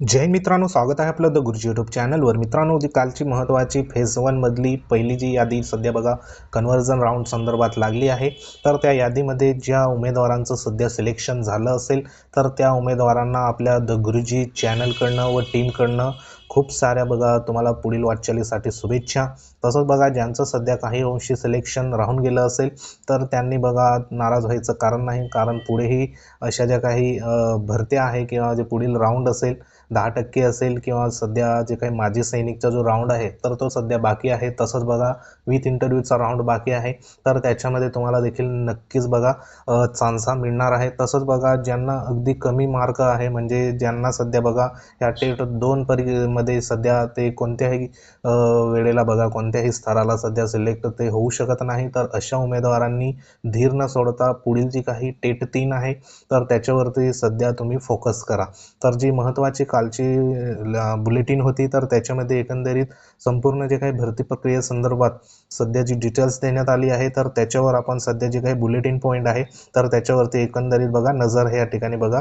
जय मित्रांनो स्वागत आहे आपलं द गुरुजी यूट्यूब चॅनलवर मित्रांनो जी कालची महत्त्वाची फेज वनमधली पहिली जी यादी सध्या बघा कन्व्हर्जन राऊंड संदर्भात लागली आहे. तर त्या यादीमध्ये ज्या उमेदवारांचं सध्या सिलेक्शन झालं असेल तर त्या उमेदवारांना आपल्या द गुरुजी चॅनलकडनं व टीमकडनं खूप साऱ्या बघा तुम्हाला पुढील वाटचालीसाठी शुभेच्छा. तसंच बघा ज्यांचं सध्या काही अंशी सिलेक्शन राहून गेलं असेल तर त्यांनी बघा नाराज व्हायचं कारण नाही. कारण पुढेही अशा ज्या काही भरत्या आहे किंवा जे पुढील राऊंड असेल दहा टक्के असेल किंवा सध्या जे काही माजी सैनिकचा जो राऊंड आहे तर तो सध्या बाकी आहे. तसंच बघा विथ इंटरव्ह्यूचा राऊंड बाकी आहे. तर त्याच्यामध्ये तुम्हाला देखील नक्कीच बघा चान्सा मिळणार आहे. तसंच बघा ज्यांना अगदी कमी मार्क आहे म्हणजे ज्यांना सध्या बघा या टेट दोन परीमध्ये सध्या ते कोणत्याही वेळेला बघा कोणत्याही स्तराला सध्या सिलेक्ट ते होऊ शकत नाही. तर अशा उमेदवारांनी धीर न सोडता पुढील जी काही टेट तीन आहे तर त्याच्यावरती सध्या तुम्ही फोकस करा. तर जी महत्त्वाची कालची बुलेटिन होती तर त्याच्यामध्ये एकंदरीत संपूर्ण जे काही भरती प्रक्रियेसंदर्भात सध्या जी डिटेल्स देण्यात आली आहे तर त्याच्यावर आपण सध्या जे काही बुलेटिन पॉईंट आहे तर त्याच्यावरती एकंदरीत बघा नजर हे या ठिकाणी बघा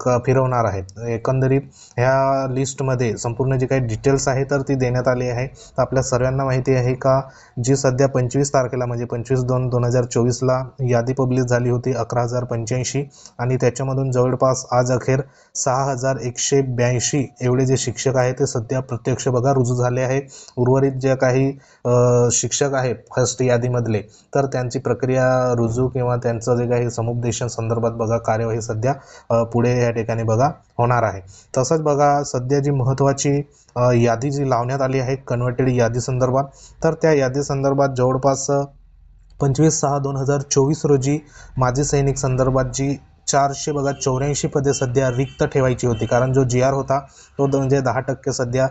क फिरवणार आहेत एकंदरीत ह्या लिस्टमध्ये संपूर्ण जी काही डिटेल्स आहे तर ती देण्यात आली आहे. तर आपल्या सर्वांना माहिती आहे का जी सध्या पंचवीस तारखेला म्हणजे पंचवीस दोन दोन हजार चोवीसला यादी पब्लिश झाली होती अकरा हजार पंच्याऐंशी. आणि त्याच्यामधून जवळपास आज अखेर सहा हजार एकशे ब्याऐंशी एवढे जे शिक्षक आहेत ते सध्या प्रत्यक्ष बघा रुजू झाले आहे उर्वरित ज्या काही शिक्षक आहेत फर्स्ट यादीमधले तर त्यांची प्रक्रिया रुजू किंवा त्यांचं जे काही समुपदेशन संदर्भात बघा कार्यवाही सध्या पुढे या ठिकाणी बघा होणार आहे. तसंच बघा सध्या जी महत्त्वाची यादी जी लावण्यात आली आहे कन्व्हर्टेड यादी संदर्भात तर त्या यादी संदर्भात जवळपास पंचवीस सहा दोन हजार चोवीस रोजी माजी सैनिक संदर्भात जी चारशे बघा चौऱ्याऐंशी पदे सध्या रिक्त ठेवायची होती. कारण जो जी आर होता तो म्हणजे दहा टक्के सध्या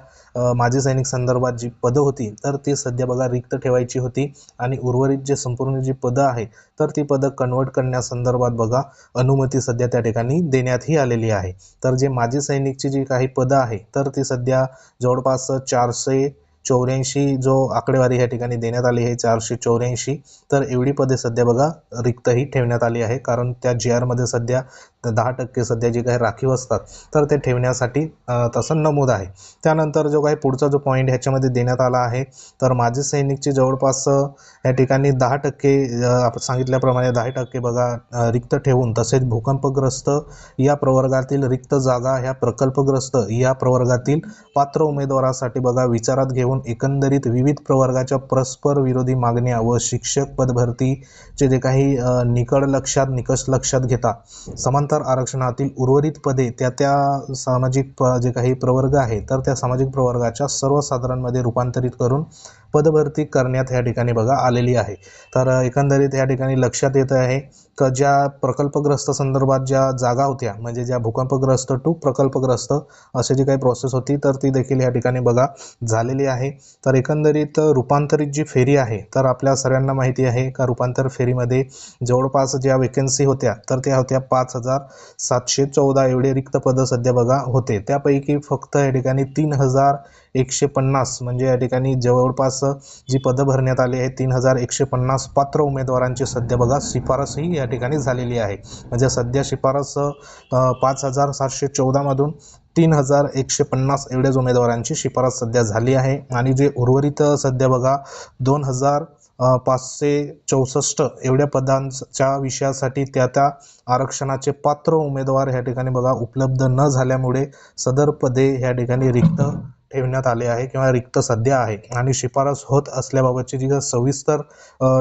माजी सैनिक संदर्भात जी पदं होती तर ती सध्या बघा रिक्त ठेवायची होती. आणि उर्वरित जे संपूर्ण जी पदं आहे तर ती पदं कन्वर्ट करण्यासंदर्भात बघा अनुमती सध्या त्या ठिकाणी देण्यातही आलेली आहे. तर जे माजी सैनिकची जी काही पदं आहे तर ती सध्या जवळपास चारशे चौऱ्याऐंशी जो आकडेवारी ह्या ठिकाणी देण्यात आली आहे चारशे चौऱ्याऐंशी तर एवढी पदे सध्या बघा रिक्तही ठेवण्यात आली आहे. कारण त्या जी आरमध्ये सध्या दहा टक्के सध्या जे काही राखीव असतात तर ते ठेवण्यासाठी तसं नमूद आहे. त्यानंतर जो काही पुढचा जो पॉईंट ह्याच्यामध्ये देण्यात आला आहे तर माझे सैनिकची जवळपास या ठिकाणी दहा टक्के आपण सांगितल्याप्रमाणे दहा टक्के बघा रिक्त ठेवून तसेच भूकंपग्रस्त या प्रवर्गातील रिक्त जागा ह्या प्रकल्पग्रस्त या प्रवर्गातील पात्र उमेदवारासाठी बघा विचारात घेऊन एकंदरीत विविध प्रवर्गाच्या परस्पर विरोधी मागण्या व शिक्षक पदभरतीचे जे काही निकड लक्षात निकष लक्षात घेता समान समांतर आरक्षणातील उर्वरित पदे त्या त्या सामाजिक प जे काही प्रवर्ग आहे तर त्या सामाजिक प्रवर्गाच्या सर्वसाधारणमध्ये रूपांतरित करून पदभरती करण्यात या ठिकाणी बघा आलेली आहे. तर एकंदरीत या ठिकाणी लक्षात येत आहे का ज्या प्रकल्पग्रस्त संदर्भात ज्या जागा होत्या म्हणजे ज्या भूकंपग्रस्त टू प्रकल्पग्रस्त असे जी काही प्रोसेस होती तर ती देखील या ठिकाणी बघा झालेली आहे. तर एकंदरीत रूपांतरित जी फेरी आहे तर आपल्या सर्वांना माहिती आहे का रूपांतर फेरीमध्ये जवळपास ज्या वेकन्सी होत्या तर त्या होत्या पाच हजार सातशे चौदा एवढे रिक्त पदं सध्या बघा होते. त्यापैकी फक्त या ठिकाणी तीन हजार एकशे पन्नास. म्हणजे या ठिकाणी जवळपास जी पदं भरण्यात आली आहे तीन हजार एकशे पन्नास पात्र उमेदवारांची सध्या बघा शिफारसही या ठिकाणी झालेली आहे. म्हणजे सध्या शिफारस पाच हजार सातशे चौदामधून तीन हजार एकशे पन्नास एवढ्याच उमेदवारांची शिफारस सध्या झाली आहे. आणि जे उर्वरित सध्या बघा दोन हजार पाचशे चौसष्ट एवढ्या पदांच्या विषयासाठी त्या त्या आरक्षणाचे पात्र उमेदवार ह्या ठिकाणी बघा उपलब्ध न झाल्यामुळे सदर पदे ह्या ठिकाणी रिक्त ठेवण्यात आले आहे किंवा रिक्त सध्या आहे आणि शिफारस होत असल्याबाबतची जी सविस्तर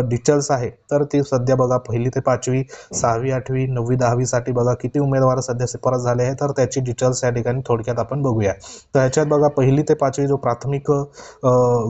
डिटेल्स आहे तर ती सध्या बघा पहिली ते पाचवी सहावी आठवी नववी दहावीसाठी बघा किती उमेदवार सध्या शिफारस झाले आहे तर त्याची डिटेल्स या ठिकाणी थोडक्यात आपण बघूया. तर ह्याच्यात बघा पहिली ते पाचवी जो प्राथमिक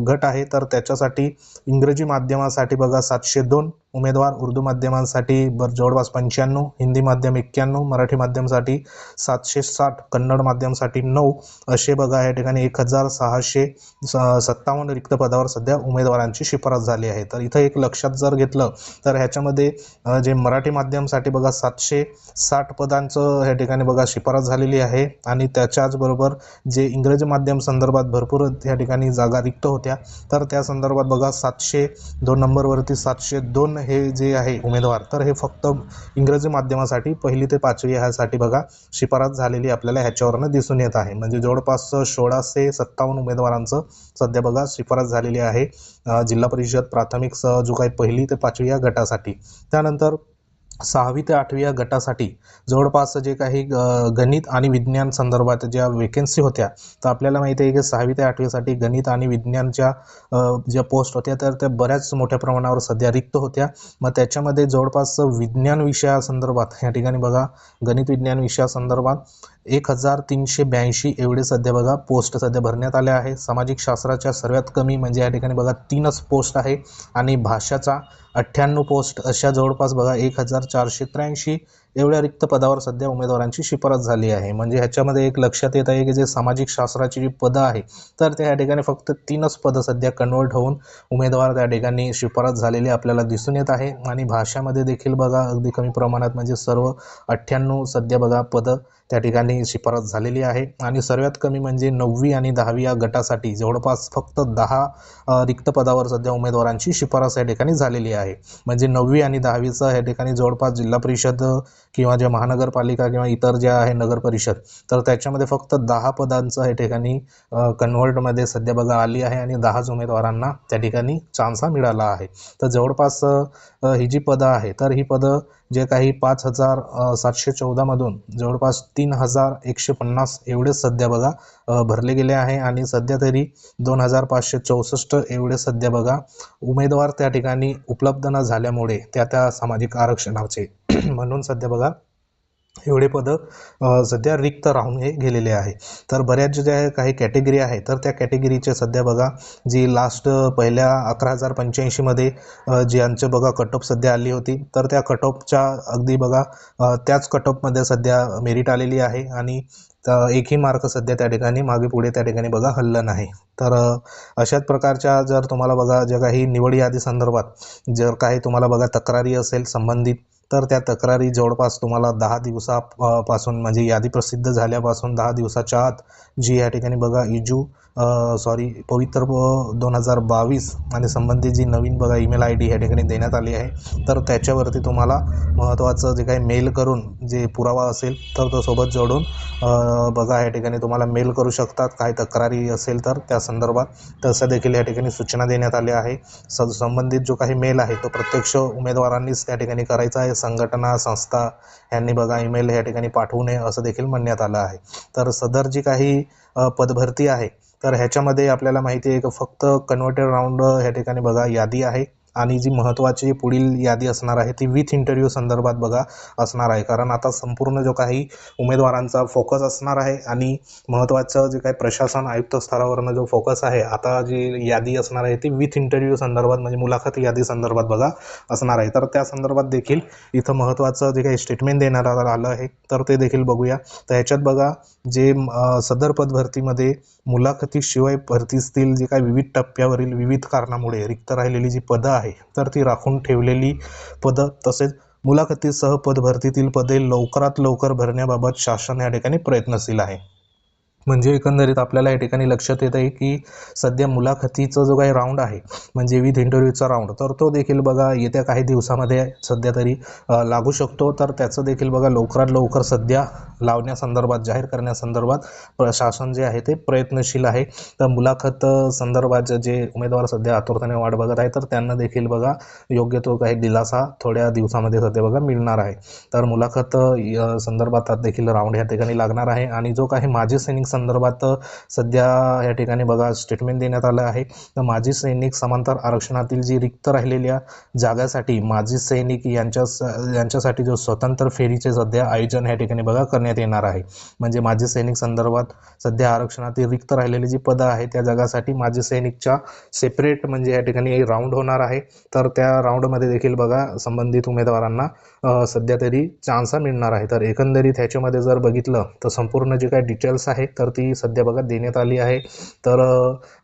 गट आहे तर त्याच्यासाठी इंग्रजी माध्यमासाठी बघा सातशे दोन उमेदवार उर्दू माध्यमांसाठी बर जवळपास पंच्याण्णव हिंदी माध्यम एक्क्याण्णव मराठी माध्यमसाठी सातशे साठ कन्नड माध्यमसाठी नऊ असे बघा या ठिकाणी एक हजार सहाशे स सत्तावन्न रिक्त पदावर सध्या उमेदवारांची शिफारस झाली आहे. तर इथं एक लक्षात जर घेतलं तर ह्याच्यामध्ये जे मराठी माध्यमसाठी बघा सातशे साठ पदांचं ह्या ठिकाणी बघा शिफारस झालेली आहे. आणि त्याच्याचबरोबर जे इंग्रजी माध्यम संदर्भात भरपूर या ठिकाणी जागा रिक्त होत्या तर त्या संदर्भात बघा सातशे दोन नंबरवरती सातशे दोन हे जे आहे उमेदवार तर हे फक्त इंग्रजी माध्यमासाठी पहिली ते पाचवी ह्यासाठी बघा शिफारस झालेली आपल्याला ह्याच्यावरनं दिसून येत आहे. म्हणजे जवळपास सोळाशे सत्तावन्न उमेदवारांचं सध्या बघा शिफारस झालेली आहे जिल्हा परिषद प्राथमिक जो काही पहिली ते पाचवी या गटासाठी. त्यानंतर सहावी ते आठवी या गटासाठी जवळपास जे काही गणित आणि विज्ञान संदर्भात ज्या वेकेन्सी होत्या तर आपल्याला माहिती आहे की सहावी ते आठवीसाठी गणित आणि विज्ञानच्या ज्या पोस्ट होत्या तर त्या बऱ्याच मोठ्या प्रमाणावर सध्या रिक्त होत्या. मग त्याच्यामध्ये जवळपास विज्ञान विषयासंदर्भात या ठिकाणी बघा गणित विज्ञान विषयासंदर्भात एक हजार तीनशे ब्याऐंशी एवढे सध्या बघा पोस्ट सध्या भरण्यात आल्या आहे. सामाजिक शास्त्राच्या सर्वात कमी म्हणजे या ठिकाणी बघा तीनच पोस्ट आहे आणि भाषाचा अठ्ठ्याण्णव पोस्ट अशा जवळपास बघा एक हजार चारशे त्र्याऐंशी एवढ्या रिक्त पदावर सध्या उमेदवारांची शिफारस झाली आहे. म्हणजे ह्याच्यामध्ये एक लक्षात येत आहे की जे सामाजिक शास्त्राची जी पदं आहे तर त्या ठिकाणी फक्त तीनच पदं सध्या कन्वर्ट होऊन उमेदवार त्या ठिकाणी शिफारस झालेली आपल्याला दिसून येत आहे. आणि भाषामध्ये देखील बघा अगदी कमी प्रमाणात म्हणजे सर्व अठ्ठ्याण्णव सध्या बघा पदं त्या ठिकाणी शिफारस झालेली आहे. आणि सर्वात कमी म्हणजे नववी आणि दहावी या गटासाठी जवळपास फक्त दहा रिक्त पदावर सध्या उमेदवारांची शिफारस या ठिकाणी झालेली आहे. म्हणजे नववी आणि दहावीचं या ठिकाणी जवळपास जिल्हा परिषद किंवा ज्या महानगरपालिका किंवा इतर ज्या आहे नगर परिषद तर त्याच्यामध्ये फक्त दहा पदांचं या ठिकाणी कन्व्हर्टमध्ये सध्या बघा आली आहे आणि दहाच उमेदवारांना त्या ठिकाणी चान्स हा मिळाला आहे. तर जवळपास ही जी पदं आहे तर ही पदं जे काही पाच हजार सातशे चौदामधून जवळपास तीन हजार एकशे पन्नास एवढेच सध्या बघा भरले गेले आहे आणि सध्या तरी दोन हजार पाचशे चौसष्ट एवढे सध्या बघा उमेदवार त्या ठिकाणी उपलब्ध न झाल्यामुळे त्या त्या सामाजिक आरक्षणाचे म्हणून सध्या बघा एवढे पदं सध्या रिक्त राहून हे गेलेले आहे. तर बऱ्याच ज्या काही कॅटेगरी आहे तर त्या कॅटेगरीचे सध्या बघा जी लास्ट पहिल्या अकरा हजार पंच्याऐंशीमध्ये ज्यांचं बघा कटऑफ सध्या आली होती तर त्या कटऑफच्या अगदी बघा त्याच कटऑफमध्ये सध्या मेरिट आलेली आहे आणि एकही मार्क सध्या त्या ठिकाणी मागे पुढे त्या ठिकाणी बघा हल्लं नाही. तर अशाच प्रकारच्या जर तुम्हाला बघा ज्या काही निवड यादी संदर्भात जर काही तुम्हाला बघा तक्रारी असेल संबंधित तर त्या तक्रारी जवळपास तुम्हाला दहा दिवसा पासून म्हणजे यादी प्रसिद्ध झाल्यापासून दहा दिवसाच्या आत जी या ठिकाणी बघा इजू सॉरी पवित्र दोन हजार बावीस आणि संबंधित जी नवीन बघा ईमेल आय डी या ठिकाणी देण्यात आली आहे. तर त्याच्यावरती तुम्हाला महत्त्वाचं जे काही मेल करून जे पुरावा असेल तर तो सोबत जोडून बघा या ठिकाणी तुम्हाला मेल करू शकतात. काय तक्रारी असेल तर त्या संदर्भात तसं देखील या ठिकाणी सूचना देण्यात आल्या आहे. स संबंधित जो काही मेल आहे तो प्रत्यक्ष उमेदवारांनीच त्या ठिकाणी करायचा आहे. संघटना संस्था यांनी बघा ईमेल या ठिकाणी पाठवू नये असं देखील म्हणण्यात आलं आहे. तर सदर जी काही पदभरती आहे तर ह्याच्यामध्ये आपल्याला माहिती आहे की फक्त कन्व्हर्टेड राऊंड ह्या ठिकाणी बघा यादी आहे. आणि जी महत्त्वाची पुढील यादी असणार आहे ती विथ इंटरव्ह्यू संदर्भात बघा असणार आहे. कारण आता संपूर्ण जो काही उमेदवारांचा फोकस असणार आहे आणि महत्त्वाचं जे काही प्रशासन आयुक्त स्तरावरनं जो फोकस आहे आता जी यादी असणार आहे ती विथ इंटरव्ह्यू संदर्भात म्हणजे मुलाखत यादी संदर्भात बघा असणार आहे. तर त्या संदर्भात देखील इथं महत्त्वाचं जे काही स्टेटमेंट देण्यात आलं आहे तर ते देखील बघूया. तर ह्याच्यात बघा जे सदर पद भरतीमध्ये मुलाखतीशिवाय भरतीसतील जे काही विविध टप्प्यावरील विविध कारणामुळे रिक्त राहिलेली जी पदं आहे. तर ती राखून ठेवलेली पदं तसेच मुलाखतीसह पदभरतीतील पदे लवकरात लवकर भरण्याबाबत शासन या ठिकाणी प्रयत्नशील आहे. म्हणजे एकंदरीत आपल्याला या ठिकाणी लक्षात येत आहे की सध्या मुलाखतीचा जो काही राऊंड आहे म्हणजे विथ इंटरव्ह्यूचा राऊंड तर तो देखील बघा येत्या काही दिवसामध्ये सध्या तरी लागू शकतो. तर त्याचं देखील बघा लवकरात लवकर सध्या लावण्यासंदर्भात जाहीर करण्यासंदर्भात प्रशासन जे आहे ते प्रयत्नशील आहे. तर मुलाखत संदर्भात जे उमेदवार सध्या आतुरतेने वाट बघत आहे तर त्यांना देखील बघा योग्य तो काही दिलासा थोड्या दिवसामध्ये सध्या बघा मिळणार आहे. तर मुलाखत य- संदर्भात देखील राऊंड या ठिकाणी लागणार आहे. आणि जो काही माजी सैनिक संदर्भात सध्या या ठिकाणी बघा स्टेटमेंट देण्यात आलं आहे. तर माजी सैनिक समांतर आरक्षणातील जी रिक्त राहिलेल्या जागासाठी माजी सैनिक यांच्या यांच्यासाठी जो स्वतंत्र फेरीचे सध्या आयोजन या ठिकाणी बघा करण्यात येणार आहे. म्हणजे माजी सैनिक संदर्भात सध्या आरक्षणातील रिक्त राहिलेली जी पदं आहे त्या जागासाठी माजी सैनिकच्या सेपरेट म्हणजे या ठिकाणी राऊंड होणार आहे. तर त्या राऊंडमध्ये देखील बघा संबंधित उमेदवारांना सध्या तरी चान्स मिळणार आहे. तर एकंदरीत ह्याच्यामध्ये जर बघितलं तर संपूर्ण जे काही डिटेल्स आहे तर ती सध्या बघा देण्यात आली आहे. तर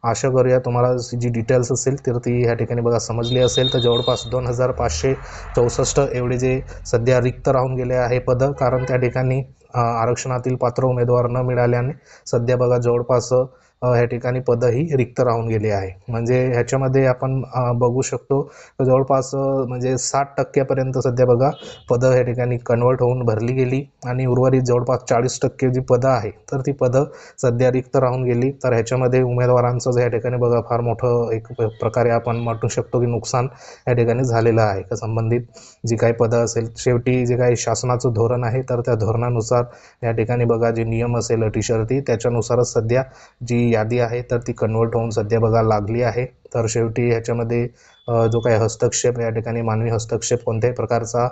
आशा करूया तुम्हाला जी डिटेल्स असेल तर ती ह्या ठिकाणी बघा समजली असेल. तर जवळपास दोन हजार पाचशे चौसष्ट एवढे जे सध्या रिक्त राहून गेले आहे पदं कारण त्या ठिकाणी आरक्षणातील पात्र उमेदवार न मिळाल्याने सध्या बघा जवळपास ह्या ठिकाणी पदही रिक्त राहून गेली आहे. म्हणजे ह्याच्यामध्ये आपण बघू शकतो जवळपास म्हणजे साठ टक्क्यापर्यंत सध्या बघा पदं ह्या ठिकाणी कन्वर्ट होऊन भरली गेली आणि उर्वरित जवळपास चाळीस टक्के जी पदं आहे तर ती पदं सध्या रिक्त राहून गेली. तर ह्याच्यामध्ये उमेदवारांचं ह्या या ठिकाणी बघा फार मोठं एक प्रकारे आपण म्हणू शकतो की नुकसान या ठिकाणी झालेलं आहे. का संबंधित जी काही पदं असेल शेवटी जे काही शासनाचं धोरण आहे तर त्या धोरणानुसार या ठिकाणी बघा जे नियम असेल अटी शर्ती त्याच्यानुसारच सध्या जी यादी आहे तर ती कन्वर्ट होऊन सध्या बघा लागली आहे. तर शेवटी ह्याच्यामध्ये जो काही हस्तक्षेप या ठिकाणी मानवी हस्तक्षेप कोणत्याही प्रकारचा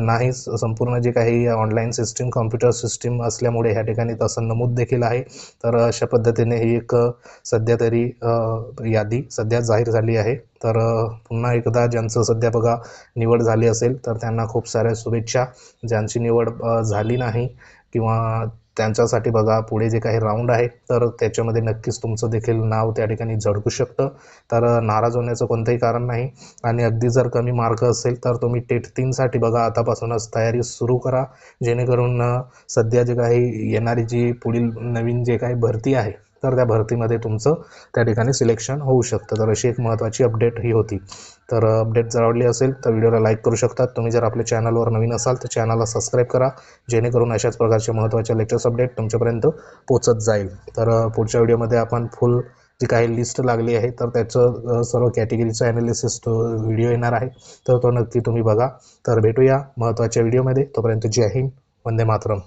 नाही. संपूर्ण जे काही ऑनलाईन सिस्टीम कॉम्प्युटर सिस्टीम असल्यामुळे ह्या ठिकाणी तसं नमूद देखील आहे. तर अशा पद्धतीने ही एक सध्या तरी यादी सध्या जाहीर झाली आहे. तर पुन्हा एकदा ज्यांचं सध्या बघा निवड झाली असेल तर त्यांना खूप साऱ्या शुभेच्छा. ज्यांची निवड झाली नाही किंवा त्यांच्यासाठी बघा पुढे जे काही राऊंड आहे तर त्याच्यामध्ये नक्कीच तुमचं देखील नाव त्या ठिकाणी झळकू शकतं. तर नाराज होण्याचं कोणतंही कारण नाही. आणि अगदी जर कमी मार्क असेल तर तुम्ही टेट तीनसाठी बघा आतापासूनच तयारी सुरू करा. जेणेकरून सध्या जे काही येणारी जी पुढील नवीन जे काही भरती आहे तर त्या भरतीमध्ये तुमचं त्या ठिकाणी सिलेक्शन होऊ शकतं. तर अशी एक महत्त्वाची अपडेट ही होती. तर अपडेट जर आवडली असेल तर व्हिडिओला लाईक करू शकतात तुम्ही जर आपल्या चॅनलवर नवीन असाल तर चॅनलला सबस्क्राईब करा. जेणेकरून अशाच प्रकारचे महत्त्वाचे लेटेस्ट अपडेट तुमच्यापर्यंत पोचत जाईल. तर पुढच्या व्हिडिओमध्ये आपण फुल जी काही लिस्ट लागली आहे तर त्याचं सर्व कॅटेगरीचं ॲनालिसिस तो व्हिडिओ येणार आहे. तर तो नक्की तुम्ही बघा. तर भेटूया महत्त्वाच्या व्हिडिओमध्ये तोपर्यंत जय हिंद. वंदे मातरम.